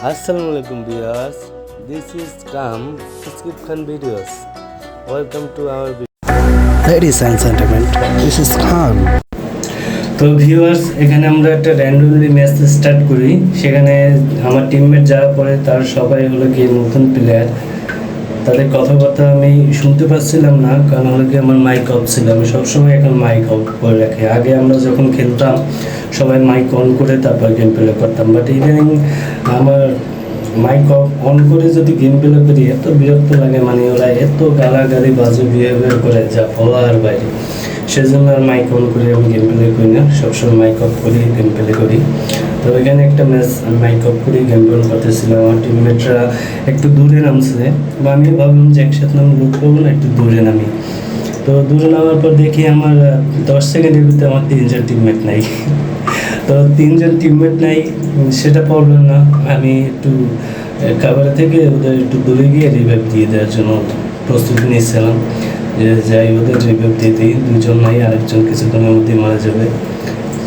Alaikum viewers. This is Kam Skip Khan videos. Welcome to our video. Ladies and gentlemen, this is Khan. তো viewers এখানে আমরা একটা randomly match start করি সেখানে আমার teammate যারা পড়ে তার সবাই হলো গিয়ে নতুন প্লেয়ার তাদের কথাবার্তা আমি শুনতে পাচ্ছিলাম না কারণ হলো কি আমার মাইক অফ ছিল আমি সবসময় এখন মাইক অফ করে রাখি আগে আমরা যখন খেলতাম সবাই মাইক অন করে তারপর গেম প্লে করতাম বাট ইদানিং আমার মাইক অন করে যদি গেম প্লে করি, এত বিরক্ত লাগে মানে ওরা এত গালাগালি বাজে বিহেভিয়ার করে যা বলার বাইরে। সেজন্য আর মাইক অন করে আমি গেম প্লে করি না, সবসময় মাইক অফ করি গেম প্লে করি। তো এখানে একটা ম্যাচ মাইক অফ করে গেম প্লে করতেছিলাম। আমার টিমমেটরা একটু দূরে নামছে, বা আমি ভাবলাম যে একসাথে নাম লুট করব না, একটু দূরে নামি। তো দূরে নামার পর দেখি আমার, দশ সেকেন্ডের ভিতরে আমার তিনজন টিমমেট নাই। তো তিনজন টিমমেট নাই, সেটা প্রবলেম না। আমি একটু কাভারে থেকে ওদের একটু দূরে গিয়ে রিভাইভ দিয়ে দেওয়ার জন্য প্রস্তুতি নিয়েছিলাম। যে যাই ওদের রিভাইভ দিয়ে দিই। দুজন নাই, আরেকজন কিছুক্ষণের মধ্যেই মারা যাবে।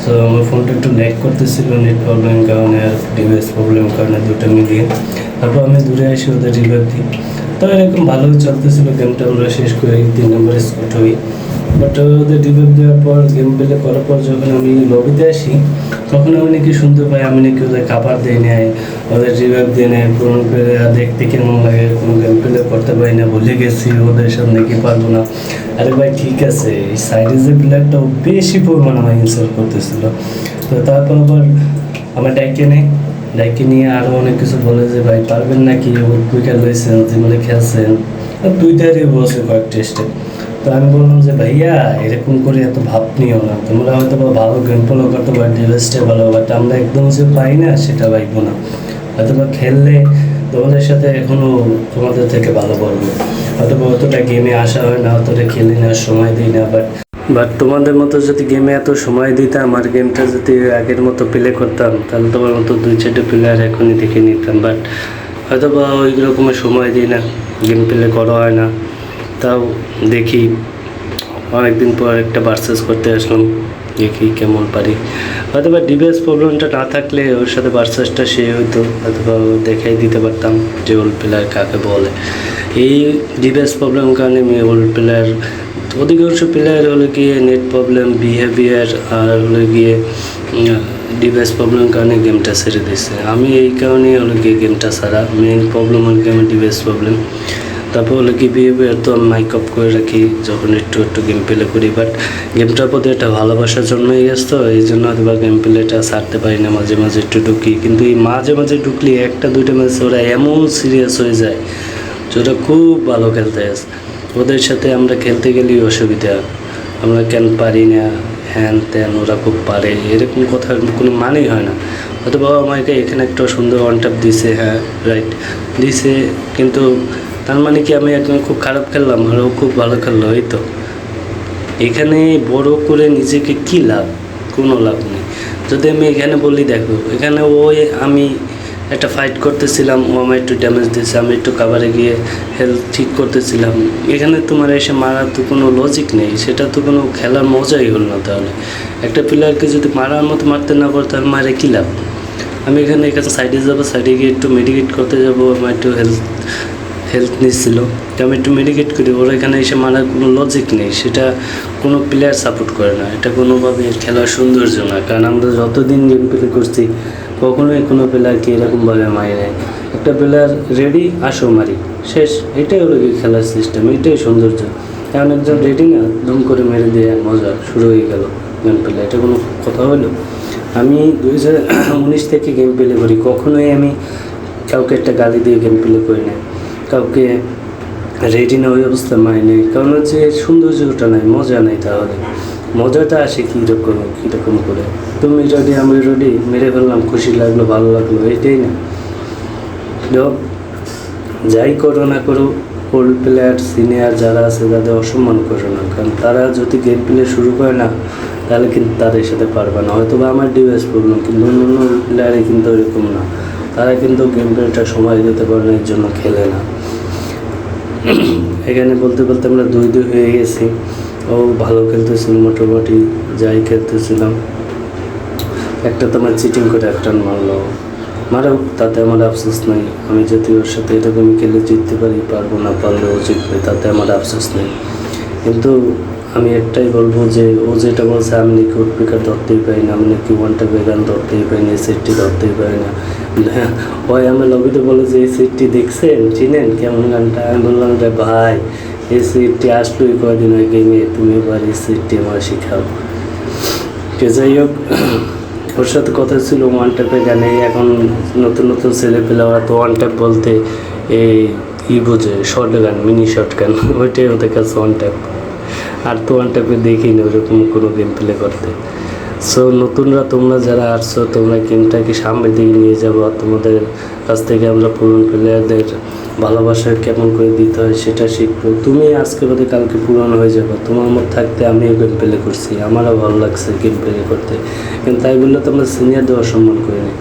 সো আমার ফোনটা একটু ল্যাগ করতেছিল নেট প্রবলেম কারণে আর ডিভাইস প্রবলেম কারণে দুটো মিলিয়ে। তারপর আমি দূরে এসে ওদের রিভাইভ দিই। তো এরকম ভালোই চলতেছিল গেমটা আমরা শেষ করে, তিন নম্বরে স্কুট হই। বাট ওদের রিভাইভ দেওয়ার পর গেম প্লে করার পর যখন আমি লবিতে আসি, তখন আমি নাকি শুনতে পাই, আমি নাকি ওদের কাবার দিয়ে নেয় ওদের রিভাইভ দিয়ে নেয় পুরনো প্লেয়ার দেখতে কেমন লাগে, কোনো গেম প্লে করতে পারি না, ভুলে গেছি, ওদের সামনে কি পারব না। আরে ভাই, ঠিক আছে, এই সাইডে যে বেশি পরিমাণ আমার ইনসাল্ট করতেছিল। তো তারপর আবার আমার ডাইকে নেই, ডাইকে নিয়ে আরও অনেক কিছু বলে যে, ভাই, পারবেন নাকি? উইকেট লইছেন জীবনে খেলছেন দুইটারই বসে কয়েক টেস্টে তো আমি বললাম যে, ভাইয়া এরকম করে এত ভাব নিও না। তোমরা হয়তো বা ভালো গেম ফলো করতে পারো ডিভাইসটা ভালো বাট আমরা একদম যে পাই না, সেটা পাইবো না। হয়তো বা খেললে তোমাদের সাথে এখনও তোমাদের থেকে ভালো পারব হয়তো বা অতটা গেমে আসা হয় না, অতটা খেলি না সময় দিই না বাট বাট তোমাদের মতো যদি গেমে এত সময় দিতাম, আর গেমটা যদি আগের মতো প্লে করতাম, তাহলে তোমার মতো দুই চারটে প্লেয়ার এখনই দেখে নিতাম বাট হয়তো বা ওই রকমের সময় দিই না গেম প্লে করা হয় না। তাও দেখি। অনেকদিন পর একটা বার্সেস করতে আসলাম, দেখি কেমন পারি। হয়তো বা ডিভাইস প্রবলেমটা না থাকলে ওর সাথে বার্সেসটা সে হয়তো হয়তো বা ও দেখাই দিতে পারতাম যে ওল্ড প্লেয়ার কাকে বলে। এই ডিভাইস প্রবলেম কারণে আমি ওল্ড প্লেয়ার অধিকাংশ প্লেয়ার হলো গিয়ে নেট প্রবলেম বিহেভিয়ার আর হলো গিয়ে ডিভাইস প্রবলেম কারণে গেমটা ছেড়ে দিচ্ছে আমি এই কারণেই হলো গিয়ে গেমটা ছাড়া মেইন প্রবলেম হলো গিয়ে আমার ডিভাইস প্রবলেম তারপর হলো কি বিহেভিয়ার তো আমি মাইক আপ করে রাখি, যখন একটু একটু গেম প্লে করি বাট গেমটার প্রতি একটা ভালোবাসা জন্মই গেছে তো, এই জন্য হয়তো বা গেম প্লেটা ছাড়তে পারি না মাঝে মাঝে একটু ঢুকি। কিন্তু এই মাঝে মাঝে ঢুকলে একটা, দুইটা ম্যাচ ওরা এমন সিরিয়াস হয়ে যায় যে ওরা খুব ভালো খেলতে আসে। ওদের সাথে আমরা খেলতে গেলেই অসুবিধা, আমরা কেন পারি না, হ্যান ত্যান ওরা খুব পারে, এরকম কথার কোনো মানেই হয় না। হয়তো বাবা আমাকে এখানে একটা সুন্দর ট্যাপ দিছে হ্যাঁ রাইট দিছে, কিন্তু তার মানে কি আমি একদম খুব খারাপ খেললাম? আর ও খুব ভালো খেললো, এই তো। এখানে বড় করে নিজেকে কি লাভ? কোনো লাভ নেই। যদি আমি এখানে বলি, দেখো, এখানে ওই আমি একটা ফাইট করতেছিলাম ও আমার একটু ড্যামেজ দিয়েছে, আমি একটু কাভারে গিয়ে হেলথ ঠিক করতেছিলাম। এখানে তোমার এসে মারার তো কোনো লজিক নেই, সেটা তো কোনো খেলার মজাই হল না তাহলে। একটা প্লেয়ারকে যদি মারার মতো মারতে না পারো তাহলে মারে কী লাভ? আমি এখানে এখানে সাইডে যাব সাইডে গিয়ে একটু মেডিকেট করতে যাব, আমার একটু হেলথ হেলথ নিচ্ছিল তো আমি একটু মেডিকেট করি, ওর এখানে এসে মারার কোনো লজিক নেই, সেটা কোনো প্লেয়ার সাপোর্ট করে না। এটা কোনোভাবে খেলার সৌন্দর্য না, কারণ আমরা যতদিন গেম প্লে করছি, কখনোই কোনো প্লেয়ারকে এরকমভাবে মারি নেয় একটা প্লেয়ার রেডি আসো মারি। শেষ, এটাই হলো কি খেলার সিস্টেম এটাই সৌন্দর্য। কারণ একজন রেডি না, ধুম করে মেরে দিয়ে মজা শুরু হয়ে গেল গেম প্লে এটা কোনো কথা হলো? আমি দুই হাজার উনিশ থেকে গেম প্লে করি, কখনোই আমি কাউকে একটা গালি দিয়ে গেম প্লে করি না কাউকে রেডি না ওই অবস্থা মাই নেই। কারণ হচ্ছে সৌন্দর্যটা নাই, মজা নেই তাহলে। মজাটা আসে কীরকম কীরকম করে? তুমি রেডি আমি রেডি মেরে ফেললাম, খুশি লাগল, ভালো লাগল, এটাই না। যাই করো না করো ওল্ড প্লেয়ার সিনিয়র যারা আছে তাদের অসম্মান করো না। কারণ তারা যদি গেম প্লে শুরু করে না, তাহলে কিন্তু তাদের সাথে পারবে না। হয়তো বা আমার ডিভাইস প্রবলেম কিন্তু অন্য অন্য প্লেয়ারে কিন্তু এরকম না। তারা কিন্তু গেম প্লেটা সময় দিতে পারে না, এর জন্য খেলে না। এখানে বলতে বলতে আমরা দুই দুই হয়ে গেছি। ও ভালো খেলতেছিল, মোটামুটি যাই খেলতেছিলাম। একটা তো আমার চিটিং করে একটা মারলো। মারাও তাতে আমার আফসোস নেই। আমি যদি ওর সাথে এরকমই খেলে জিততে পারি, পারব না, পারলেও জিতবে, তাতে আমার আফসোস নেই। কিন্তু আমি একটাই বলব যে ও যেটা বলছে আমি নাকি উটপিকার ধরতেই পারি না আমি নাকি ওয়ানটা বেগান ধরতেই পারি না এই সেটটি ধরতেই পারি না। হ্যাঁ, ওই আমার লবিতে বলে যে এই সেটটি দেখছেন চিনেন কেমন গানটা? আমি বললাম রে ভাই এই সেটটি আসলোই কয়দিন আগে গেমে তুমি এবার এই সেটটি আমার শেখাও। তো যাই হোক ওর সাথে কথা ছিল ওয়ান ট্যাপে গানে এখন নতুন নতুন ছেলে পেলে ওরা তো ওয়ান ট্যাপ বলতে এই ই বোঝে short gun mini short gun ওইটাই ওদের কাছে ওয়ান ট্যাপ আর তো ওয়ান ট্যাপে দেখি না, ওরকম কোনো গেম প্লে করতে। সো নতুনরা তোমরা যারা আসছো, তোমরা গেমটাকে সামনের দিকে নিয়ে যাব তোমাদের কাছ থেকে আমরা পুরনো প্লেয়ারদের ভালোবাসা কেমন করে দিতে হয় সেটা শিখব। তুমি আজকে বাদে কালকে পুরনো হয়ে যাবে। তোমার মত থাকতে আমিও গেম প্লে করছি। আমারও ভালো লাগছে গেম প্লে করতে। কিন্তু তাই বললে তোমরা সিনিয়রদের অসম্মান করে নেই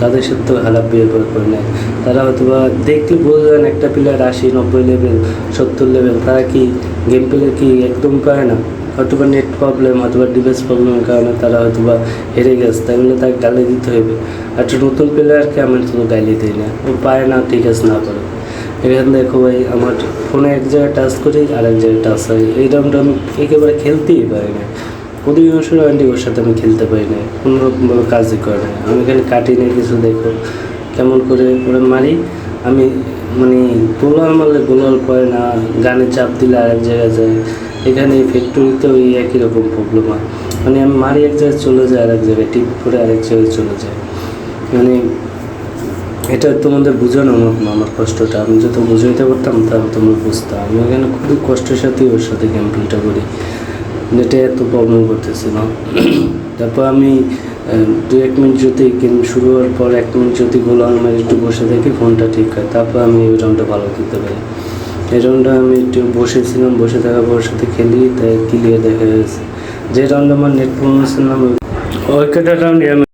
তাদের সাথে তো খারাপ বিহেভিয়ার করে নেয়। তারা হয়তো বা দেখলে বোঝেন একটা প্লেয়ার আশি, নব্বই লেভেল সত্তর লেভেল তারা কি গেম প্লে কি একদম পারে না? হয়তো বা নেট প্রবলেম হয়তো বা ডিভাইস প্রবলেমের কারণে তারা হয়তো বা হেরে গেছে তাই বলে তাকে গালি দিতে হবে। একটা নতুন প্লেয়ারকে আমি তো গালি দিই না, ও পায় না, ঠিক আছে, না পারে। এখানে দেখো ভাই, আমার ফোনে এক জায়গায় টাচ করি আর এক জায়গায় টাচ হয়। এই রাউন্ডটা আমি একেবারে খেলতেই পারি না। অধিকাংশ রাউন্ডে ওর সাথে আমি খেলতে পারি না কোনো রকমভাবে কাজই করে না আমি এখানে কাটি নিয়ে কিছু দেখো, কেমন করে করে মারি। আমি মানে গোলাল মারলে গোলাল পড়ে না, গানে চাপ দিলে আরেক জায়গায় যায়। এখানে ফ্যাক্টরিতে ওই একই রকম প্রবলেম হয়। মানে আমি মারি এক জায়গায় চলে যায়, আরেক জায়গায় টিপ করে আরেক জায়গায় চলে যায়। মানে এটা তোমাদের বোঝানো না আমার কষ্টটা। আমি যত বুঝাইতে পারতাম তাহলে তোমরা বুঝতাম আমি এখানে খুবই কষ্টের সাথেই ওর সাথে গেম প্লেটা করি। নেটে এত প্রবলেম করতেছিল তারপর আমি দু এক মিনিট যদি গেম শুরু হওয়ার পর এক মিনিট যদি গোলাম আমার একটু বসে দেখি, ফোনটা ঠিক হয়। তারপর আমি ওই রাউন্ডটা ভালো খেলতে পারি। এই রাউন্ডটা আমি একটু বসেছিলাম, বসে থাকা পর সাথে খেলি, তাই ক্লিয়ার দেখা গেছে যে রাউন্ডে আমার নেট প্রমোশন নাম, ওই আমি